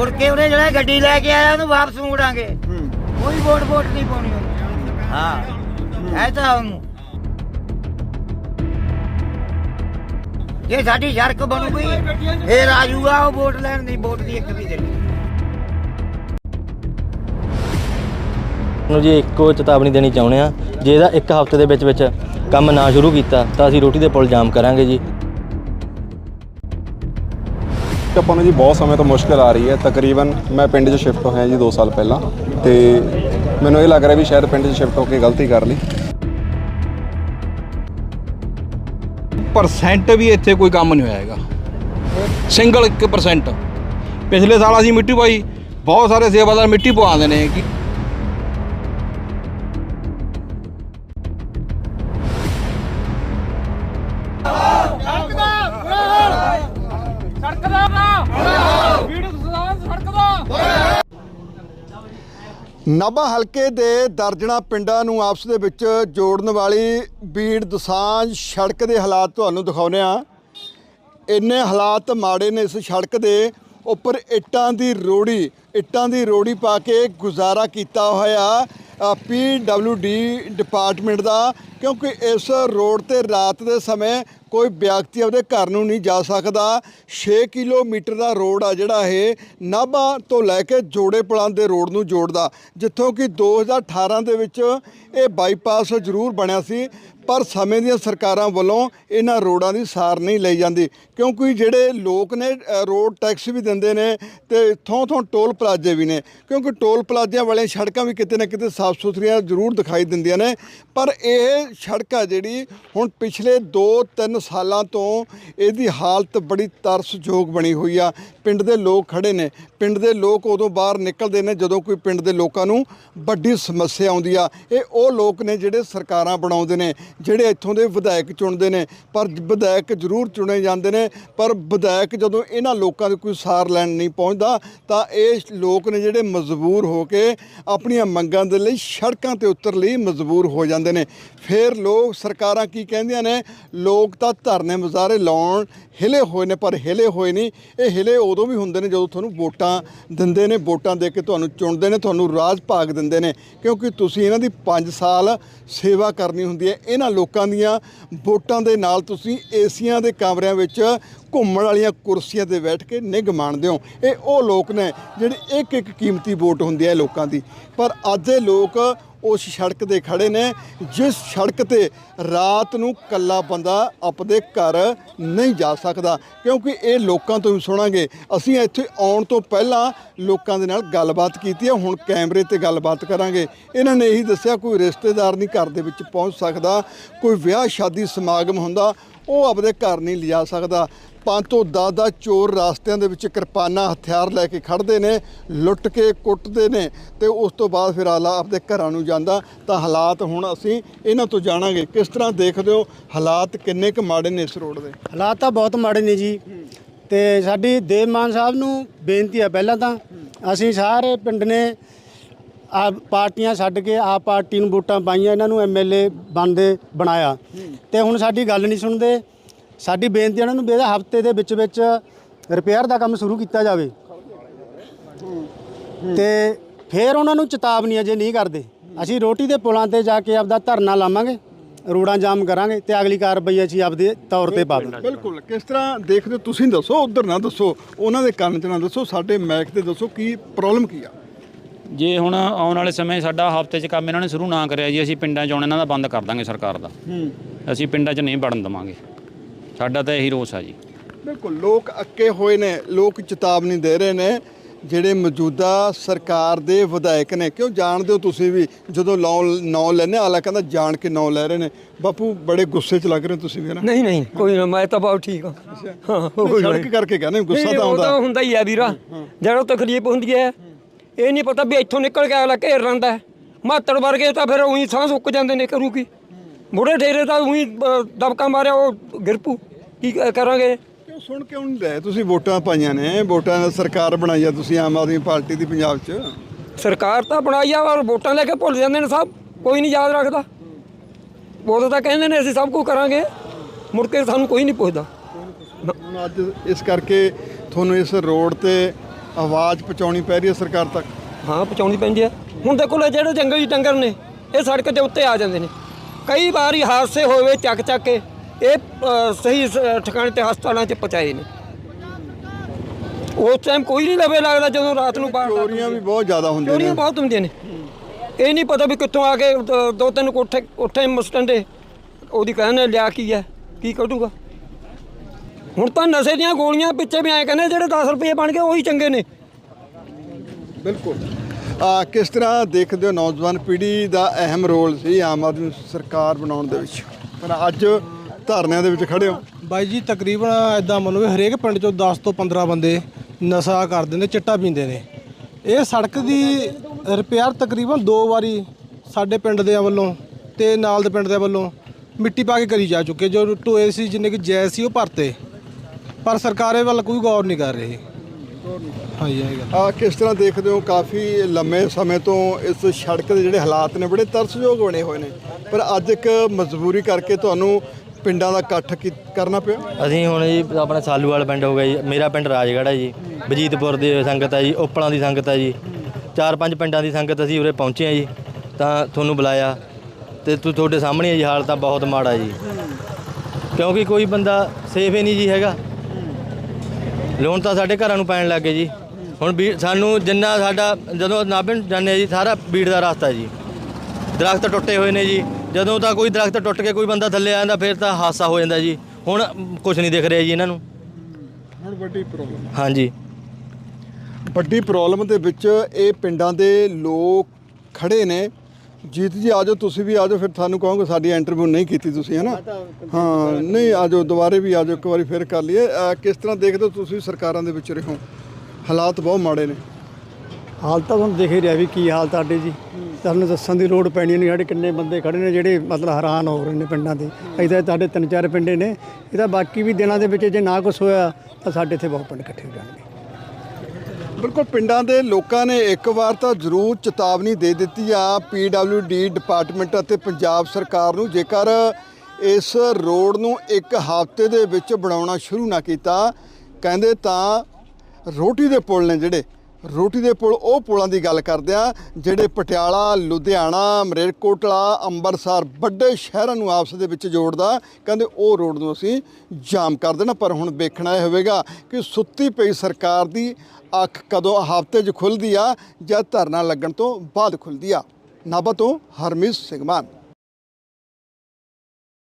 ਮੁੜ ਕੇ ਉਹਨੇ ਜਿਹੜਾ ਗੱਡੀ ਲੈ ਕੇ ਆਇਆ ਉਹਨੂੰ ਵਾਪਸ ਮੋੜਾਂਗੇ ਹੂੰ। ਕੋਈ ਵੋਟ ਵੋਟ ਨਹੀਂ ਪਾਉਣੀ ਉਹਨੂੰ। ਹਾਂ। ਇਹ ਤਾਂ ਉਹਨੂੰ ਜੇ ਸਾਡੀ ਸੜਕ ਬਣੂਗੀ ਫੇਰ ਆ ਜਾਊਗਾ ਉਹ ਵੋਟ ਲੈਣ ਦੀ ਵੋਟ ਦੀ ਇੱਕ ਵੀ ਦੇਣੀ। ਨੂੰ ਜੀ ਇੱਕੋ ਚੇਤਾਵਨੀ ਦੇਣੀ ਚਾਹੁੰਦੇ ਆ ਜੇ ਇਹਦਾ ਇੱਕ ਹਫ਼ਤੇ ਦੇ ਵਿੱਚ ਵਿੱਚ ਕੰਮ ਨਾ ਸ਼ੁਰੂ ਕੀਤਾ ਤਾਂ ਅਸੀਂ ਰੋਟੀ ਦੇ ਪੁਲ ਜਾਮ ਕਰਾਂਗੇ ਜੀ। ਆਪਾਂ ਨੂੰ ਜੀ ਬਹੁਤ ਸਮੇਂ ਤੋਂ ਮੁਸ਼ਕਲ ਆ ਰਹੀ ਹੈ। ਤਕਰੀਬਨ ਮੈਂ ਪਿੰਡ 'ਚ ਸ਼ਿਫਟ ਹੋਇਆ ਜੀ 2 ਸਾਲ ਪਹਿਲਾਂ ਤੇ ਮੈਨੂੰ ਇਹ ਲੱਗ ਰਿਹਾ ਵੀ ਸ਼ਾਇਦ ਪਿੰਡ 'ਚ ਸ਼ਿਫਟ ਹੋ ਕੇ ਗਲਤੀ ਕਰ ਲਈ। ਪਰਸੈਂਟ ਵੀ ਇੱਥੇ ਕੋਈ ਕੰਮ ਨਹੀਂ ਹੋਇਆ ਹੈਗਾ। ਸਿੰਗਲ 1% ਪਿਛਲੇ ਸਾਲ ਅਸੀਂ ਮਿੱਟੀ ਪਾਈ, ਬਹੁਤ ਸਾਰੇ ਸੇਵਾਦਾਰ ਮਿੱਟੀ ਪਵਾਉਂਦੇ ਨੇ ਕਿ ਨਾਭਾ ਹਲਕੇ ਦੇ ਦਰਜਣਾ ਪਿੰਡਾਂ ਨੂੰ ਆਪਸ ਦੇ ਵਿੱਚ ਜੋੜਨ ਵਾਲੀ ਬੀੜ ਦਸਾਂਝ ਸੜਕ ਦੇ ਹਾਲਾਤ ਤੁਹਾਨੂੰ ਦਿਖਾਉਂਦੇ ਆ ਇੰਨੇ ਹਾਲਾਤ ਮਾੜੇ ਨੇ ਇਸ ਸੜਕ ਦੇ ਉੱਪਰ ਇੱਟਾਂ ਦੀ ਰੋੜੀ, ਇੱਟਾਂ ਦੀ ਰੋੜੀ ਪਾ ਕੇ ਗੁਜ਼ਾਰਾ ਕੀਤਾ ਹੋਇਆ। ਡੀ ਡਿਪਾਰਟਮੈਂਟ ਦਾ, ਕਿਉਂਕਿ ਇਸ ਰੋਡ ਤੇ ਰਾਤ ਦੇ ਸਮੇਂ ਕੋਈ ਵਿਅਕਤੀ ਆਪਣੇ ਘਰ ਨੂੰ ਨਹੀਂ ਜਾ ਸਕਦਾ। 6 ਕਿਲੋਮੀਟਰ ਦਾ ਰੋਡ ਆ ਜਿਹੜਾ ਇਹ, ਨਾਭਾ ਤੋਂ ਲੈ ਕੇ ਜੋੜੇ ਪਲਾਂ ਦੇ ਰੋਡ ਨੂੰ ਜੋੜਦਾ। ਜਿੱਥੋਂ ਕਿ 2018 ਦੇ ਵਿੱਚ ਇਹ ਬਾਈਪਾਸ ਜ਼ਰੂਰ ਬਣਿਆ ਸੀ, ਪਰ ਸਮੇਂ ਦੀਆਂ ਸਰਕਾਰਾਂ ਵੱਲੋਂ ਇਹਨਾਂ ਰੋਡਾਂ ਦੀ ਸਾਰ ਨਹੀਂ ਲਈ ਜਾਂਦੀ। ਕਿਉਂਕਿ ਜਿਹੜੇ ਲੋਕ ਨੇ ਰੋਡ ਟੈਕਸ ਵੀ ਦਿੰਦੇ ਨੇ ਤੇ ਥੋਂ ਥੋਂ ਟੋਲ ਪਲਾਜ਼ੇ ਵੀ ਨੇ। ਕਿਉਂਕਿ ਟੋਲ ਪਲਾਜ਼ਿਆਂ ਵਾਲੀਆਂ ਸੜਕਾਂ ਵੀ ਕਿਤੇ ਨਾ ਕਿਤੇ ਸਾਫ਼ ਸਾਫ਼ ਸੁਥਰੀਆਂ ਜ਼ਰੂਰ ਦਿਖਾਈ ਦਿੰਦੀਆਂ ਨੇ। ਪਰ ਇਹ ਸੜਕ ਆ ਜਿਹੜੀ ਹੁਣ ਪਿਛਲੇ 2-3 ਸਾਲਾਂ ਤੋਂ ਇਹਦੀ ਹਾਲਤ ਬੜੀ ਤਰਸਯੋਗ ਬਣੀ ਹੋਈ ਆ। ਪਿੰਡ ਦੇ ਲੋਕ ਖੜੇ ਨੇ। ਪਿੰਡ ਦੇ ਲੋਕ ਉਦੋਂ ਬਾਹਰ ਨਿਕਲਦੇ ਨੇ ਜਦੋਂ ਕੋਈ ਪਿੰਡ ਦੇ ਲੋਕਾਂ ਨੂੰ ਵੱਡੀ ਸਮੱਸਿਆ ਆਉਂਦੀ ਆ। ਇਹ ਉਹ ਲੋਕ ਨੇ ਜਿਹੜੇ ਸਰਕਾਰਾਂ ਬਣਾਉਂਦੇ ਨੇ, ਜਿਹੜੇ ਇੱਥੋਂ ਦੇ ਵਿਧਾਇਕ ਚੁਣਦੇ ਨੇ। ਪਰ ਵਿਧਾਇਕ ਜ਼ਰੂਰ ਚੁਣੇ ਜਾਂਦੇ ਨੇ। ਪਰ ਵਿਧਾਇਕ ਜਦੋਂ ਇਹਨਾਂ ਲੋਕਾਂ ਦੇ ਕੋਈ ਸਾਰ ਲੈਣ ਨਹੀਂ ਪਹੁੰਚਦਾ, ਤਾਂ ਇਹ ਲੋਕ ਨੇ ਜਿਹੜੇ ਮਜਬੂਰ ਹੋ ਕੇ ਆਪਣੀਆਂ ਮੰਗਾਂ ਦੇ ਲਈ ਸੜਕਾਂ ਤੇ ਉਤਰ ਲਈ ਮਜਬੂਰ ਹੋ ਜਾਂਦੇ ਨੇ। ਫਿਰ ਲੋਕ ਸਰਕਾਰਾਂ ਕੀ ਕਹਿੰਦੀਆਂ ਨੇ? ਲੋਕ ਤਾਂ ਧਰਨੇ ਮੁਜ਼ਾਹਰੇ ਲਾਉਣ ਹਿਲੇ ਹੋਏ ਨੇ, ਪਰ ਹਿਲੇ ਹੋਏ ਨਹੀਂ। ਇਹ ਹਿਲੇ ਉਦੋਂ ਵੀ ਹੁੰਦੇ ਨੇ ਜਦੋਂ ਤੁਹਾਨੂੰ ਵੋਟਾਂ ਦਿੰਦੇ ਨੇ, ਵੋਟਾਂ ਦੇ ਕੇ ਤੁਹਾਨੂੰ ਚੁਣਦੇ ਨੇ, ਤੁਹਾਨੂੰ ਰਾਜ ਭਾਗ ਦਿੰਦੇ ਨੇ। ਕਿਉਂਕਿ ਤੁਸੀਂ ਇਹਨਾਂ ਦੀ 5 ਸਾਲ ਸੇਵਾ ਕਰਨੀ ਹੁੰਦੀ ਹੈ। ਇਹਨਾਂ ਲੋਕਾਂ ਦੀਆਂ ਵੋਟਾਂ ਦੇ ਨਾਲ ਤੁਸੀਂ ਏਸੀਆਂ ਦੇ ਕਮਰਿਆਂ ਵਿੱਚ ਘੁੰਮਣ ਵਾਲੀਆਂ ਕੁਰਸੀਆਂ ਤੇ ਬੈਠ ਕੇ ਨਿੱਘ ਮਾਣਦੇ ਹੋ। ਇਹ ਉਹ ਲੋਕ ਨੇ ਜਿਹੜੇ ਇੱਕ ਇੱਕ ਕੀਮਤੀ ਵੋਟ ਹੁੰਦੀ ਹੈ ਲੋਕਾਂ ਦੀ। ਪਰ ਅੱਜ ਇਹ ਲੋਕ ਉਸ ਸੜਕ ਤੇ ਖੜੇ ਨੇ, ਜਿਸ ਸੜਕ ਤੇ ਰਾਤ ਨੂੰ ਕੱਲਾ ਬੰਦਾ ਆਪਦੇ ਘਰ ਨਹੀਂ ਜਾ ਸਕਦਾ। ਕਿਉਂਕਿ ਇਹ ਲੋਕਾਂ ਤੋਂ ਵੀ ਸੁਣਾਂਗੇ, ਅਸੀਂ ਇੱਥੇ ਆਉਣ ਤੋਂ ਪਹਿਲਾਂ ਲੋਕਾਂ ਦੇ ਨਾਲ ਗੱਲਬਾਤ ਕੀਤੀ ਹੈ, ਹੁਣ ਕੈਮਰੇ ਤੇ ਗੱਲਬਾਤ ਕਰਾਂਗੇ। ਇਹਨਾਂ ਨੇ ਇਹੀ ਦੱਸਿਆ, ਕੋਈ ਰਿਸ਼ਤੇਦਾਰ ਨਹੀਂ ਘਰ ਦੇ ਵਿੱਚ ਪਹੁੰਚ ਸਕਦਾ, ਕੋਈ ਵਿਆਹ ਸ਼ਾਦੀ ਸਮਾਗਮ ਹੁੰਦਾ ਉਹ ਆਪਦੇ ਘਰ ਨਹੀਂ ਲਿਜਾ ਸਕਦਾ। ਪੰਜ ਤੋਂ ਦਸ ਦਸ ਚੋਰ ਰਾਸਤਿਆਂ ਦੇ ਵਿੱਚ ਕਿਰਪਾਨਾਂ, ਹਥਿਆਰ ਲੈ ਕੇ ਖੜਦੇ ਨੇ, ਲੁੱਟ ਕੇ ਕੁੱਟਦੇ ਨੇ ਤੇ ਉਸ ਤੋਂ ਬਾਅਦ ਫਿਰ ਆਲਾ ਆਪਦੇ ਘਰਾਂ ਨੂੰ ਜਾਂਦਾ। ਤਾਂ ਹਾਲਾਤ ਹੁਣ ਅਸੀਂ ਇਹਨਾਂ ਤੋਂ ਜਾਣਾਂਗੇ। ਕਿਸ ਤਰ੍ਹਾਂ ਦੇਖਦੇ ਹੋ ਹਾਲਾਤ ਕਿੰਨੇ ਕੁ ਮਾੜੇ ਨੇ ਇਸ ਰੋਡ ਦੇ? ਹਾਲਾਤ ਤਾਂ ਬਹੁਤ ਮਾੜੇ ਨੇ ਜੀ। ਤੇ ਸਾਡੀ ਦੇਵ ਮਾਨ ਸਾਹਿਬ ਨੂੰ ਬੇਨਤੀ ਆ ਪਹਿਲਾਂ ਤਾਂ। ਅਸੀਂ ਸਾਰੇ ਪਿੰਡ ਨੇ ਆ ਪਾਰਟੀਆਂ ਛੱਡ ਕੇ ਆ ਪਾਰਟੀ ਨੂੰ ਵੋਟਾਂ ਪਾਈਆਂ, ਇਹਨਾਂ ਨੂੰ ਐਮਐਲਏ ਬਣਦੇ ਬਣਾਇਆ। ਤੇ ਹੁਣ ਸਾਡੀ ਗੱਲ ਨਹੀਂ ਸੁਣਦੇ। ਸਾਡੀ ਬੇਨਤੀ ਇਹਨਾਂ ਨੂੰ ਵੀ ਇਹਦਾ ਹਫ਼ਤੇ ਦੇ ਵਿੱਚ ਵਿੱਚ ਰਿਪੇਅਰ ਦਾ ਕੰਮ ਸ਼ੁਰੂ ਕੀਤਾ ਜਾਵੇ। ਤੇ ਫਿਰ ਉਹਨਾਂ ਨੂੰ ਚੇਤਾਵਨੀ ਅਜੇ ਨਹੀਂ ਕਰਦੇ, ਅਸੀਂ ਰੋਟੀ ਦੇ ਪੁਲਾਂ ਤੇ ਜਾ ਕੇ ਆਪਦਾ ਧਰਨਾ ਲਾਵਾਂਗੇ ਰੋਡਾਂ ਜਾਮ ਕਰਾਂਗੇ ਤੇ ਅਗਲੀ ਕਾਰਵਾਈ ਅਸੀਂ ਆਪਦੇ ਤੌਰ ਤੇ ਪਾ ਦਾਂਗੇ। ਬਿਲਕੁਲ। ਕਿਸ ਤਰ੍ਹਾਂ ਦੇਖਦੇ ਹੋ ਤੁਸੀਂ ਦੱਸੋ, ਉਧਰ ਨਾ ਦੱਸੋ, ਉਹਨਾਂ ਦੇ ਕੰਨ 'ਚ ਨਾ ਦੱਸੋ, ਸਾਡੇ ਮੈਕ ਤੇ ਦੱਸੋ ਕੀ ਪ੍ਰੋਬਲਮ ਕੀ ਆ? ਜੇ ਹੁਣ ਆਉਣ ਵਾਲੇ ਸਮੇਂ ਸਾਡਾ ਹਫ਼ਤੇ 'ਚ ਕੰਮ ਇਹਨਾਂ ਨੇ ਸ਼ੁਰੂ ਨਾ ਕਰਿਆ ਜੀ ਅਸੀਂ ਪਿੰਡਾਂ 'ਚ ਆਉਣਾ ਇਹਨਾਂ ਦਾ ਬੰਦ ਕਰ ਦਾਂਗੇ ਸਰਕਾਰ ਦਾ। ਅਸੀਂ ਪਿੰਡਾਂ 'ਚ ਨਹੀਂ ਵੜਨ ਦੇਵਾਂਗੇ। ਸਾਡਾ ਤਾਂ ਇਹੀ ਰੋਸ ਆ ਜੀ। ਬਿਲਕੁਲ ਲੋਕ ਅੱਕੇ ਹੋਏ ਨੇ ਲੋਕ ਚੇਤਾਵਨੀ ਦੇ ਰਹੇ ਨੇ ਜਿਹੜੇ ਮੌਜੂਦਾ ਸਰਕਾਰ ਦੇ ਵਿਧਾਇਕ ਨੇ। ਕਿਉਂ ਜਾਣਦੇ ਹੋ ਤੁਸੀਂ ਵੀ ਜਦੋਂ ਨਾਂ ਨਾਂ ਲੈਣੇ ਆਲਾ ਕਹਿੰਦਾ ਜਾਣ ਕੇ ਨਾਂ ਲੈ ਰਹੇ ਨੇ। ਬਾਪੂ ਬੜੇ ਗੁੱਸੇ 'ਚ ਲੱਗ ਰਹੇ ਤੁਸੀਂ ਵੀ ਨਾ? ਨਹੀਂ ਨਹੀਂ ਕੋਈ ਨਾ ਮੈਂ ਤਾਂ ਬਹੁਤ ਠੀਕ ਹਾਂ। ਹਾਂ ਸੜਕ ਕਰਕੇ ਕਹਿੰਦੇ ਗੁੱਸਾ ਉਹ ਤਾਂ ਆਉਂਦਾ। ਹੁੰਦਾ ਹੀ ਆ ਵੀਰਾ। ਜਦੋਂ ਤਕਲੀਫ ਹੁੰਦੀ ਹੈ ਇਹ ਨਹੀਂ ਪਤਾ ਵੀ ਇੱਥੋਂ ਨਿਕਲ ਕੇ ਅਗਲਾ ਘੇਰ ਲੈਂਦਾ। ਮਾਤੜ ਵਰਗੇ ਤਾਂ ਫਿਰ ਉਹੀ ਸਾਹ ਸੁੱਕ ਜਾਂਦੇ ਨੇ ਕਰੂ ਕੀ ਬੁੜੇ ਢੇਰੇ ਤਾਂ ਉਹੀ ਦਬਕਾ ਮਾਰਿਆ ਉਹ ਗਿਰਪੂ। ਕੀ ਕ- ਕਰਾਂਗੇ? ਸੁਣ ਕਿਉਂ ਨਹੀਂ ਰਹੇ ਤੁਸੀਂ ਵੋਟਾਂ ਪਾਈਆਂ ਨੇ ਵੋਟਾਂ ਨਾਲ ਸਰਕਾਰ ਬਣਾਈ ਆ ਤੁਸੀਂ ਆਮ ਆਦਮੀ ਪਾਰਟੀ ਦੀ ਪੰਜਾਬ 'ਚ। ਸਰਕਾਰ ਤਾਂ ਬਣਾਈ ਆ ਔਰ ਵੋਟਾਂ ਲੈ ਕੇ ਭੁੱਲ ਜਾਂਦੇ ਨੇ ਸਭ ਕੋਈ ਨਹੀਂ ਯਾਦ ਰੱਖਦਾ। ਉਦੋਂ ਤਾਂ ਕਹਿੰਦੇ ਨੇ ਅਸੀਂ ਸਭ ਕੁਝ ਕਰਾਂਗੇ ਮੁੜ ਕੇ ਸਾਨੂੰ ਕੋਈ ਨਹੀਂ ਪੁੱਛਦਾ। ਹੁਣ ਅੱਜ ਇਸ ਕਰਕੇ ਤੁਹਾਨੂੰ ਇਸ ਰੋਡ ਤੇ ਆਵਾਜ਼ ਪਹੁੰਚਾਉਣੀ ਪੈ ਰਹੀ ਹੈ ਸਰਕਾਰ ਤੱਕ? ਹਾਂ ਪਹੁੰਚਾਉਣੀ ਪੈਂਦੀ ਹੈ। ਹੁਣ ਦੇਖੋ ਲੈ ਜਿਹੜੇ ਜੰਗਲੀ ਡੰਗਰ ਨੇ ਇਹ ਸੜਕ ਦੇ ਉੱਤੇ ਆ ਜਾਂਦੇ ਨੇ। ਕਈ ਵਾਰੀ ਹਾਦਸੇ ਹੋਵੇ ਚੱਕ ਚੱਕ ਕੇ ਇਹ ਸਹੀ ਠਿਕਾਣੇ ਤੇ ਹਸਪਤਾਲਾਂ 'ਚ ਪਹੁੰਚਾਏ ਨੇ। ਉਸ ਟਾਈਮ ਕੋਈ ਨਹੀਂ ਲਵੇ ਲੱਗਦਾ ਜਦੋਂ ਰਾਤ ਨੂੰ ਬਾਹਰ ਚੋਰੀਆਂ ਵੀ ਬਹੁਤ ਜ਼ਿਆਦਾ ਹੁੰਦੀਆਂ ਚੋਰੀਆਂ ਨੇ। ਬਹੁਤ ਹੁੰਦੀਆਂ ਨੇ। ਇਹ ਨਹੀਂ ਪਤਾ ਵੀ ਕਿੱਥੋਂ ਆ ਕੇ ਦ- ਦੋ ਤਿੰਨ ਕੋਠੇ ਕੋਠੇ ਮਸਟੰਡੇ ਉਹਦੀ ਕਹਿੰਦੇ ਲਿਆ ਕੀ ਹੈ ਕੀ ਕੱਢੂਗਾ? ਹੁਣ ਤਾਂ ਨਸ਼ੇ ਦੀਆਂ ਗੋਲੀਆਂ ਪਿੱਛੇ ਵੀ ਐ ਕਹਿੰਦੇ ਜਿਹੜੇ 10 ਰੁਪਏ ਬਣ ਗਏ ਉਹੀ ਚੰਗੇ ਨੇ। ਬਿਲਕੁਲ। ਆ ਕਿਸ ਤਰ੍ਹਾਂ ਦੇਖਦੇ ਹੋ ਨੌਜਵਾਨ ਪੀੜ੍ਹੀ ਦਾ ਅਹਿਮ ਰੋਲ ਸੀ ਆਮ ਆਦਮੀ ਸਰਕਾਰ ਬਣਾਉਣ ਦੇ ਵਿੱਚ? ਪਰ ਅੱਜ ਧਰਨਿਆਂ ਦੇ ਵਿੱਚ ਖੜੇ ਹੋ। ਬਾਈ ਜੀ ਤਕਰੀਬਨ ਇਦਾਂ ਮੰਨੋ ਵੀ ਹਰੇਕ ਪਿੰਡ ਚੋਂ 10 ਤੋਂ 15 ਬੰਦੇ ਨਸ਼ਾ ਕਰਦੇ ਨੇ ਚਿੱਟਾ ਪੀਂਦੇ ਨੇ। ਇਹ ਸੜਕ ਦੀ ਰਿਪੇਅਰ ਤਕਰੀਬਨ ਦੋ ਵਾਰੀ ਸਾਡੇ ਪਿੰਡ ਦੇ ਵੱਲੋਂ ਤੇ ਨਾਲ ਦੇ ਪਿੰਡ ਦੇ ਵੱਲੋਂ ਮਿੱਟੀ ਪਾ ਕੇ ਕਰੀ ਜਾ ਚੁੱਕੇ ਜੋ ਟੋਏ ਸੀ ਜਿੰਨੇ ਕਿ ਜਾਇਜ਼ ਸੀ ਉਹ ਭਰਤੇ। ਪਰ ਸਰਕਾਰ ਇਹ ਵੱਲ ਕੋਈ ਗੌਰ ਨਹੀਂ ਕਰ ਰਹੀ। ਹਾਂਜੀ ਇਹ ਗੱਲ। ਆ ਕਿਸ ਤਰ੍ਹਾਂ ਦੇਖਦੇ ਹੋ? ਕਾਫੀ ਲੰਮੇ ਸਮੇਂ ਤੋਂ ਇਸ ਸੜਕ ਦੇ ਜਿਹੜੇ ਹਾਲਾਤ ਨੇ ਬੜੇ ਤਰਸਯੋਗ ਬਣੇ ਹੋਏ ਨੇ। ਪਰ ਅੱਜ ਇੱਕ ਮਜਬੂਰੀ ਕਰਕੇ ਤੁਹਾਨੂੰ ਪਿੰਡਾਂ ਦਾ ਇਕੱਠ ਕੀ- ਕਰਨਾ ਪਿਆ? ਅਸੀਂ ਹੁਣ ਜੀ ਆਪਣਾ ਸਾਲੂਵਾਲ ਪਿੰਡ ਹੋ ਗਿਆ ਜੀ। ਮੇਰਾ ਪਿੰਡ ਰਾਜਗੜ੍ਹ ਹੈ ਜੀ। ਬਜੀਤਪੁਰ ਦੀ ਸੰਗਤ ਹੈ ਜੀ ਓਪਲਾਂ ਦੀ ਸੰਗਤ ਹੈ ਜੀ। ਚਾਰ ਪੰਜ ਪਿੰਡਾਂ ਦੀ ਸੰਗਤ ਅਸੀਂ ਉਰੇ ਪਹੁੰਚੇ ਹਾਂ ਜੀ। ਤਾਂ ਤੁਹਾਨੂੰ ਬੁਲਾਇਆ। ਤੇ ਤੂੰ ਤੁਹਾਡੇ ਸਾਹਮਣੇ ਹੈ ਜੀ ਹਾਲ ਤਾਂ ਬਹੁਤ ਮਾੜਾ ਜੀ। ਕਿਉਂਕਿ ਕੋਈ ਬੰਦਾ ਸੇਫ ਹੀ ਨਹੀਂ ਜੀ ਹੈਗਾ। ਲੋਨ ਤਾਂ ਸਾਡੇ ਘਰਾਂ ਨੂੰ ਪੈਣ ਲੱਗ ਗਏ ਜੀ। ਹੁਣ ਵੀ ਸਾਨੂੰ ਜਿੰਨਾ ਸਾਡਾ ਜਦੋਂ ਨਾਭੇ ਜਾਂਦੇ ਜੀ ਸਾਰਾ ਬੀੜ ਦਾ ਰਸਤਾ ਜੀ। ਦਰਖਤ ਟੁੱਟੇ ਹੋਏ ਨੇ ਜੀ। ਜਦੋਂ ਤਾਂ ਕੋਈ ਦਰਖਤ ਟੁੱਟ ਕੇ ਕੋਈ ਬੰਦਾ ਥੱਲੇ ਆ ਜਾਂਦਾ ਫਿਰ ਤਾਂ ਹਾਦਸਾ ਹੋ ਜਾਂਦਾ ਜੀ। ਹੁਣ ਕੁਝ ਨਹੀਂ ਦਿਖ ਰਿਹਾ ਜੀ ਇਹਨਾਂ ਨੂੰ। ਹੁਣ ਵੱਡੀ ਪ੍ਰੋਬਲਮ ਹਾਂਜੀ। ਵੱਡੀ ਪ੍ਰੋਬਲਮ ਦੇ ਵਿੱਚ ਇਹ ਪਿੰਡਾਂ ਦੇ ਲੋਕ ਖੜੇ ਨੇ। ਜੀਤ ਜੀ ਆਜੋ ਤੁਸੀਂ ਵੀ ਆਜੋ ਫਿਰ ਤੁਹਾਨੂੰ ਕਹਾਂਗੇ ਸਾਡੀ ਇੰਟਰਵਿਊ ਨਹੀਂ ਕੀਤੀ ਤੁਸੀਂ ਹੈ ਨਾ ਹਾਂ ਨਹੀਂ ਆਜੋ ਦੁਬਾਰੇ ਵੀ ਆਜੋ ਇੱਕ ਵਾਰੀ ਫਿਰ ਕਰ ਲਈਏ। ਕਿਸ ਤਰ੍ਹਾਂ ਦੇਖਦੇ ਹੋ ਤੁਸੀਂ ਸਰਕਾਰਾਂ ਦੇ ਵਿੱਚ ਰਹੋ? ਹਾਲਾਤ ਬਹੁਤ ਮਾੜੇ ਨੇ। ਹਾਲ ਤਾਂ ਤੁਹਾਨੂੰ ਦਿਖ ਹੀ ਰਿਹਾ ਵੀ ਕੀ ਹਾਲ ਤੁਹਾਡੇ ਜੀ। ਤੁਹਾਨੂੰ ਦੱਸਣ ਦੀ ਲੋੜ ਪੈਣੀ ਨਹੀਂ ਸਾਡੇ ਕਿੰਨੇ ਬੰਦੇ ਖੜੇ ਨੇ ਜਿਹੜੇ ਮਤਲਬ ਹੈਰਾਨ ਹੋ ਰਹੇ ਨੇ ਪਿੰਡਾਂ ਦੇ। ਇੱਥੇ ਤੁਹਾਡੇ ਤਿੰਨ ਚਾਰ ਪਿੰਡੇ ਨੇ। ਇਹ ਤਾਂ ਬਾਕੀ ਵੀ ਦਿਨਾਂ ਦੇ ਵਿੱਚ ਜੇ ਨਾ ਕੁਝ ਹੋਇਆ ਤਾਂ ਸਾਡੇ ਇੱਥੇ ਬਹੁਤ ਪਿੰਡ ਇਕੱਠੇ ਹੋ ਜਾਣਗੇ। ਬਿਲਕੁਲ, ਪਿੰਡਾਂ ਦੇ ਲੋਕਾਂ ਨੇ ਇੱਕ ਵਾਰ ਤਾਂ ਜ਼ਰੂਰ ਚੇਤਾਵਨੀ ਦੇ ਦਿੱਤੀ ਆ ਡੀ ਡਿਪਾਰਟਮੈਂਟ ਅਤੇ ਪੰਜਾਬ ਸਰਕਾਰ ਨੂੰ, ਜੇਕਰ ਇਸ ਰੋਡ ਨੂੰ ਇੱਕ ਹਫ਼ਤੇ ਦੇ ਵਿੱਚ ਬਣਾਉਣਾ ਸ਼ੁਰੂ ਨਾ ਕੀਤਾ, ਕਹਿੰਦੇ ਤਾਂ ਰੋਟੀ ਦੇ ਪੁਲ ਨੇ ਜਿਹੜੇ ਰੋਟੀ ਦੇ ਪੁਲ, ਉਹ ਪੁਲਾਂ ਦੀ ਗੱਲ ਕਰਦੇ ਆ ਜਿਹੜੇ ਪਟਿਆਲਾ, ਲੁਧਿਆਣਾ, ਮਰੇਰਕੋਟਲਾ ਅੰਮ੍ਰਿਤਸਰ ਵੱਡੇ ਸ਼ਹਿਰਾਂ ਨੂੰ ਆਪਸ ਦੇ ਵਿੱਚ ਜੋੜਦਾ, ਕਹਿੰਦੇ ਉਹ ਰੋਡ ਨੂੰ ਅਸੀਂ ਜਾਮ ਕਰ ਦੇਣਾ, ਪਰ ਹੁਣ ਵੇਖਣਾ ਇਹ ਹੋਵੇਗਾ ਕਿ ਸੁੱਤੀ ਪਈ ਸਰਕਾਰ ਦੀ ਅੱਖ ਕਦੋਂ ਹਫ਼ਤੇ 'ਚ ਖੁੱਲਦੀ ਆ ਜਾਂ ਧਰਨਾ ਲੱਗਣ ਤੋਂ ਬਾਅਦ ਖੁੱਲਦੀ ਆ। ਨਾਭਾ ਤੋਂ ਹਰਮੀਤ ਸਿੰਘ ਮਾਨ।